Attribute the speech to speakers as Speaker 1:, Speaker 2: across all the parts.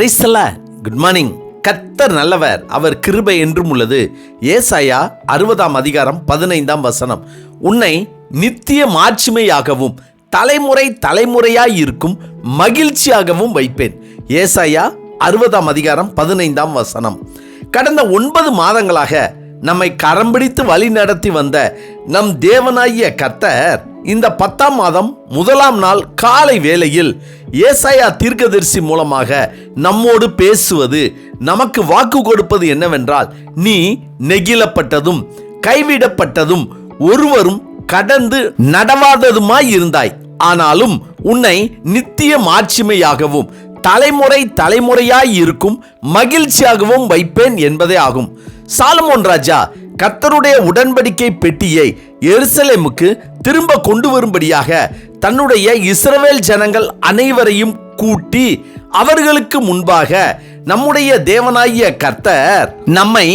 Speaker 1: பிரைஸ்ல good morning கத்தர் நல்லவர் அவர் கிருபை என்றும் உள்ளது. ஏசாயா அறுபதாம் அதிகாரம் பதினைந்தாம் வசனம். உன்னை நித்திய மாட்சிமையாகவும் தலைமுறை தலைமுறையாய் இருக்கும் மகிழ்ச்சியாகவும் வைப்பேன். ஏசாயா அறுபதாம் அதிகாரம் பதினைந்தாம் வசனம். கடந்த ஒன்பது மாதங்களாக நம்மை கரம் பிடித்து வழி நடத்தி வந்த நம் தேவனாகிய கத்தர் இந்த பத்தாம் மாதம் முதலாம் நாள் காலை வேளையில் ஏசாயா தீர்க்கதரிசி மூலமாக நம்மோடு பேசுவது நமக்கு வாக்கு கொடுப்பது என்னவென்றால் நீ நெகிழப்பட்டதும் கைவிடப்பட்டதும் ஒருவரும் கடந்து நடவாததுமாய் இருந்தாய். ஆனாலும் உன்னை நித்திய மாட்சிமையாகவும் தலைமுறை தலைமுறையாய் இருக்கும் மகிழ்ச்சியாகவும் வைப்பேன் என்பதே ஆகும். சாலமோன் ராஜா கர்த்தருடைய உடன்படிக்கை பெட்டியை எருசலேமுக்கு திரும்ப கொண்டு வரும்படியாக தன்னுடைய இஸ்ரவேல் ஜனங்கள் அனைவரையும் கூட்டி அவர்களுக்கு முன்பாக நம்முடைய தேவனாகிய கர்த்தர் நம்மை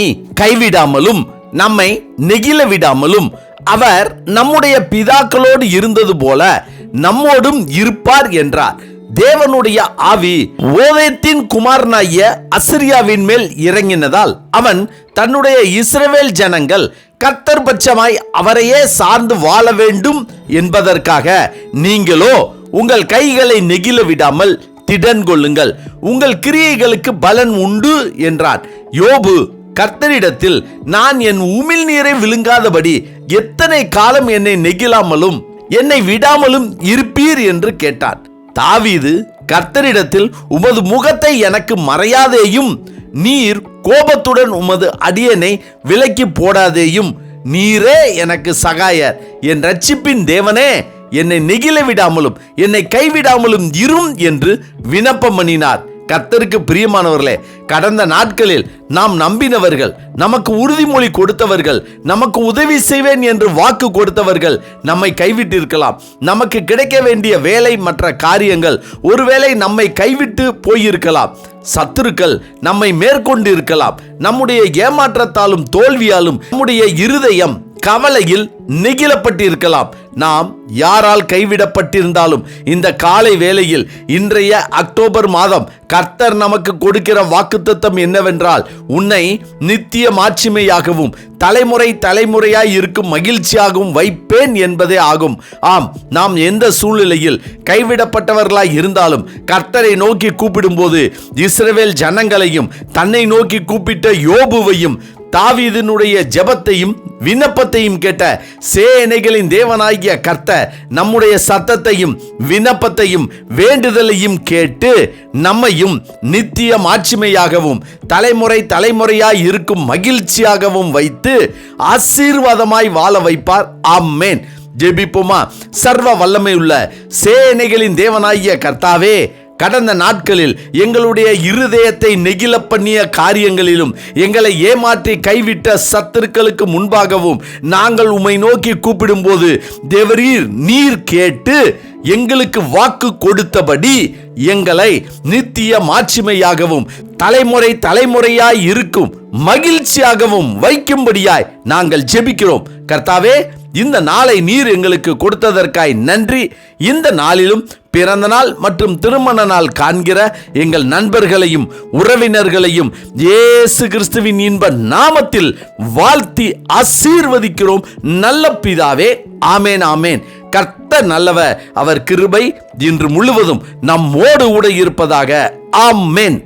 Speaker 1: கைவிடாமலும் நம்மை நெகிழ விடாமலும் அவர் நம்முடைய பிதாக்களோடு இருந்தது போல நம்மோடும் இருப்பார் என்றார். தேவனுடைய ஆவி ஓவேத்தின் குமாரனாகிய அசிரியாவின் மேல் இறங்கினதால் அவன் தன்னுடைய இஸ்ரவேல் ஜனங்கள் கர்த்தர் பட்சமாய் அவரையே சார்ந்து வாழ வேண்டும் என்பதற்காக நீங்களோ உங்கள் கைகளை நெகிழ விடாமல் திடன் கொள்ளுங்கள். உங்கள் கிரியைகளுக்கு பலன் உண்டு என்றான் யோபு கர்த்தரிடத்தில் நான் என் உமிழ் நீரை விழுங்காதபடி எத்தனை காலம் என்னை நெகிழாமலும் என்னை விடாமலும் இருப்பீர் என்று கேட்டான் தாவீது கர்த்தரிடத்தில் உமது முகத்தை எனக்கு மறையாதேயும் நீர் கோபத்துடன் உமது அடியனை விலக்கி போடாதேயும் நீரே எனக்கு சகாயர். என் ரட்சிப்பின் தேவனே என்னை நெகிழ விடாமலும் என்னை கைவிடாமலும் இரும் என்று விண்ணப்பம் பண்ணினார். கர்த்தருக்கு பிரியமானவர்களே கடந்த நாட்களில் நாம் நம்பினவர்கள் நமக்கு உறுதிமொழி கொடுத்தவர்கள் நமக்கு உதவி செய்வேன் என்று வாக்கு கொடுத்தவர்கள் நம்மை கைவிட்டிருக்கலாம். நமக்கு கிடைக்க வேண்டிய வேலை மற்ற காரியங்கள் ஒருவேளை நம்மை கைவிட்டு போயிருக்கலாம். சத்துருக்கள் நம்மை மேற்கொண்டு இருக்கலாம் நம்முடைய ஏமாற்றத்தாலும் தோல்வியாலும் நம்முடைய இருதயம் கவலையில் நெகிழப்பட்டிருக்கலாம் நாம் யாரால் கைவிடப்பட்டிருந்தாலும் இந்த காலை வேளையில் இன்றைய அக்டோபர் மாதம் கர்த்தர் நமக்கு கொடுக்கிற வாக்குத்தத்தம் என்னவென்றால் உன்னை நித்திய மாட்சிமையாகவும் தலைமுறை தலைமுறையாய் இருக்கும் மகிழ்ச்சியாகவும் வைப்பேன் என்பதே ஆகும். ஆம் நாம் எந்த சூழ்நிலையில் கைவிடப்பட்டவர்களாய் இருந்தாலும் கர்த்தரை நோக்கி கூப்பிடும்போது இஸ்ரவேல் ஜனங்களையும் தன்னை நோக்கி கூப்பிட்ட யோபுவையும் தாவீதினுடைய ஜெபத்தையும் விண்ணப்பத்தையும் கேட்ட சேனைகளின் தேவனாகிய கர்த்த நம்முடைய சத்தத்தையும் விண்ணப்பத்தையும் வேண்டுதலையும் கேட்டு நம்மையும் நித்திய மாட்சிமையாகவும் தலைமுறை தலைமுறையாய் இருக்கும் மகிழ்ச்சியாகவும் வைத்து ஆசீர்வாதமாய் வாழ வைப்பார். ஆம்மேன் ஜெபிப்போமா? சர்வ வல்லமை உள்ள சேனைகளின் தேவனாகிய கர்த்தாவே கடந்த நாட்களில் எங்களுடைய இருதயத்தை நெகிழ பண்ணிய காரியங்களிலும் எங்களை ஏமாற்றி கைவிட்ட சத்துருக்களுக்கு முன்பாகவும் நாங்கள் உம்மை நோக்கி கூப்பிடும்போது தேவரீர் நீர் கேட்டு எங்களுக்கு வாக்கு கொடுத்தபடி எங்களை நித்திய மாட்சிமையாகவும் தலைமுறை தலைமுறையாய் இருக்கும் மகிழ்ச்சியாகவும் வைக்கும்படியாய் நாங்கள் ஜெபிக்கிறோம். கர்த்தாவே இந்த நாளை நீர் எங்களுக்கு கொடுத்ததற்காய் நன்றி. இந்த நாளிலும் பிறந்த நாள் மற்றும் திருமண நாள் காண்கிற எங்கள் நண்பர்களையும் உறவினர்களையும் இயேசு கிறிஸ்துவின் இன்ப நாமத்தில் வாழ்த்தி ஆசீர்வதிக்கிறோம். நல்ல பிதாவே ஆமேன் ஆமேன். கர்த்த நல்லவ அவர் கிருபை இன்று முழுவதும் நம்மோடு கூட இருப்பதாக ஆமேன்.